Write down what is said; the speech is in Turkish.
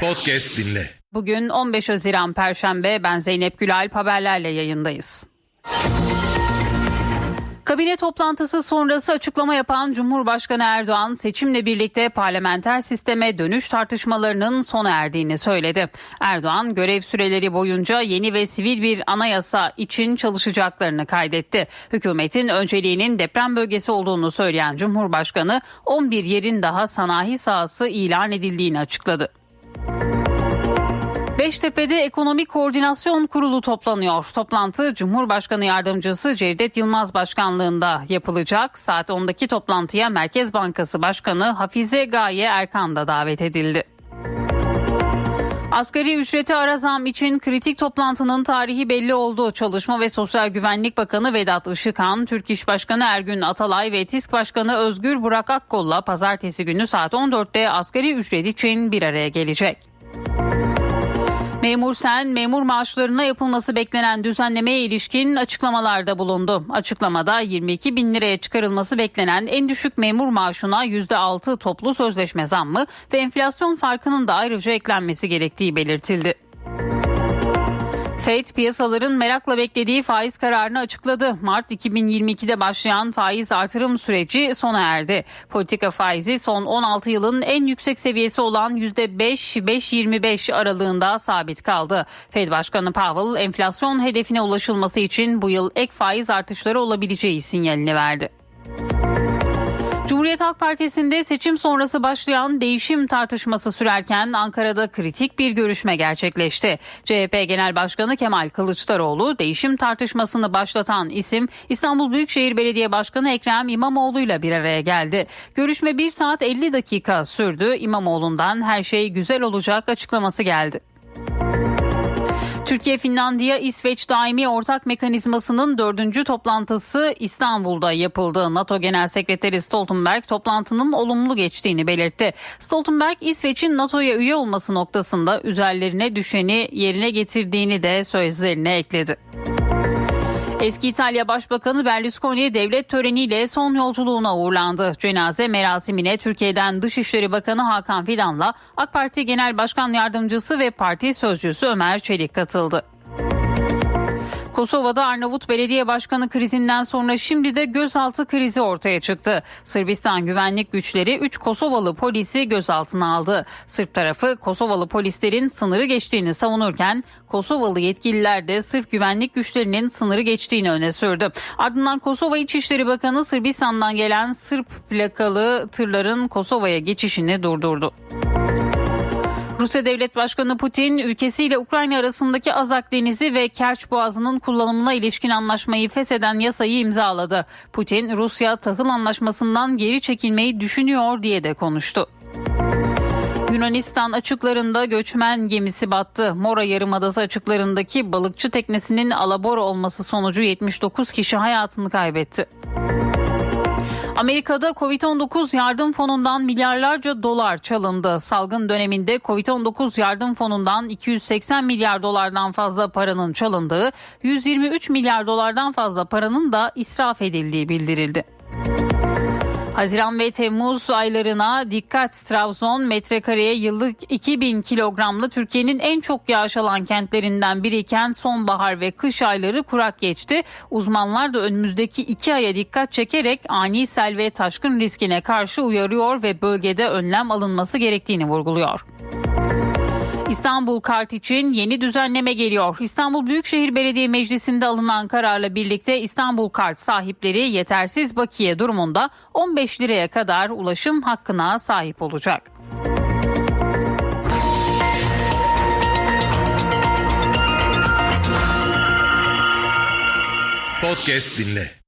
Podcast dinle. Bugün 15 Haziran Perşembe ben Zeynep Gülalp haberlerle yayındayız. Kabine toplantısı sonrası açıklama yapan Cumhurbaşkanı Erdoğan seçimle birlikte parlamenter sisteme dönüş tartışmalarının sona erdiğini söyledi. Erdoğan görev süreleri boyunca yeni ve sivil bir anayasa için çalışacaklarını kaydetti. Hükümetin önceliğinin deprem bölgesi olduğunu söyleyen Cumhurbaşkanı 11 yerin daha sanayi sahası ilan edildiğini açıkladı. Beştepe'de Ekonomi Koordinasyon Kurulu toplanıyor. Toplantı Cumhurbaşkanı Yardımcısı Cevdet Yılmaz başkanlığında yapılacak. Saat 10'daki toplantıya Merkez Bankası Başkanı Hafize Gaye Erkan da davet edildi. Asgari ücreti ara zam için kritik toplantının tarihi belli oldu. Çalışma ve Sosyal Güvenlik Bakanı Vedat Işıkhan, Türk İş Başkanı Ergün Atalay ve TİSK Başkanı Özgür Burak Akkol'la pazartesi günü saat 14'te asgari ücret için bir araya gelecek. Memur Sen, memur maaşlarına yapılması beklenen düzenlemeye ilişkin açıklamalarda bulundu. Açıklamada 22 bin liraya çıkarılması beklenen en düşük memur maaşına %6 toplu sözleşme zammı ve enflasyon farkının da ayrıca eklenmesi gerektiği belirtildi. FED piyasaların merakla beklediği faiz kararını açıkladı. Mart 2022'de başlayan faiz artırım süreci sona erdi. Politika faizi son 16 yılın en yüksek seviyesi olan %5-5.25 aralığında sabit kaldı. Fed Başkanı Powell enflasyon hedefine ulaşılması için bu yıl ek faiz artışları olabileceği sinyalini verdi. Cumhuriyet Halk Partisi'nde seçim sonrası başlayan değişim tartışması sürerken Ankara'da kritik bir görüşme gerçekleşti. CHP Genel Başkanı Kemal Kılıçdaroğlu değişim tartışmasını başlatan isim İstanbul Büyükşehir Belediye Başkanı Ekrem İmamoğlu ile bir araya geldi. Görüşme 1 saat 50 dakika sürdü. İmamoğlu'ndan her şey güzel olacak açıklaması geldi. Türkiye, Finlandiya, İsveç daimi ortak mekanizmasının dördüncü toplantısı İstanbul'da yapıldı. NATO Genel Sekreteri Stoltenberg toplantının olumlu geçtiğini belirtti. Stoltenberg, İsveç'in NATO'ya üye olması noktasında üzerlerine düşeni yerine getirdiğini de sözlerine ekledi. Eski İtalya Başbakanı Berlusconi devlet töreniyle son yolculuğuna uğurlandı. Cenaze merasimine Türkiye'den Dışişleri Bakanı Hakan Fidan'la AK Parti Genel Başkan Yardımcısı ve Parti Sözcüsü Ömer Çelik katıldı. Kosova'da Arnavut Belediye Başkanı krizinden sonra şimdi de gözaltı krizi ortaya çıktı. Sırbistan güvenlik güçleri 3 Kosovalı polisi gözaltına aldı. Sırp tarafı Kosovalı polislerin sınırı geçtiğini savunurken Kosovalı yetkililer de Sırp güvenlik güçlerinin sınırı geçtiğini öne sürdü. Ardından Kosova İçişleri Bakanı Sırbistan'dan gelen Sırp plakalı tırların Kosova'ya geçişini durdurdu. Rusya Devlet Başkanı Putin ülkesiyle Ukrayna arasındaki Azak Denizi ve Kerç Boğazı'nın kullanımına ilişkin anlaşmayı fesheden yasayı imzaladı. Putin Rusya tahıl anlaşmasından geri çekilmeyi düşünüyor diye de konuştu. Yunanistan açıklarında göçmen gemisi battı. Mora Yarımadası açıklarındaki balıkçı teknesinin alabora olması sonucu 79 kişi hayatını kaybetti. Amerika'da Covid-19 yardım fonundan milyarlarca dolar çalındı. Salgın döneminde Covid-19 yardım fonundan 280 milyar dolardan fazla paranın çalındığı, 123 milyar dolardan fazla paranın da israf edildiği bildirildi. Haziran ve Temmuz aylarına dikkat Trabzon metrekareye yıllık 2000 kilogramlı Türkiye'nin en çok yağış alan kentlerinden biriyken sonbahar ve kış ayları kurak geçti. Uzmanlar da önümüzdeki iki aya dikkat çekerek ani sel ve taşkın riskine karşı uyarıyor ve bölgede önlem alınması gerektiğini vurguluyor. İstanbul Kart için yeni düzenleme geliyor. İstanbul Büyükşehir Belediye Meclisi'nde alınan kararla birlikte İstanbul Kart sahipleri yetersiz bakiye durumunda 15 liraya kadar ulaşım hakkına sahip olacak. Podcast dinle.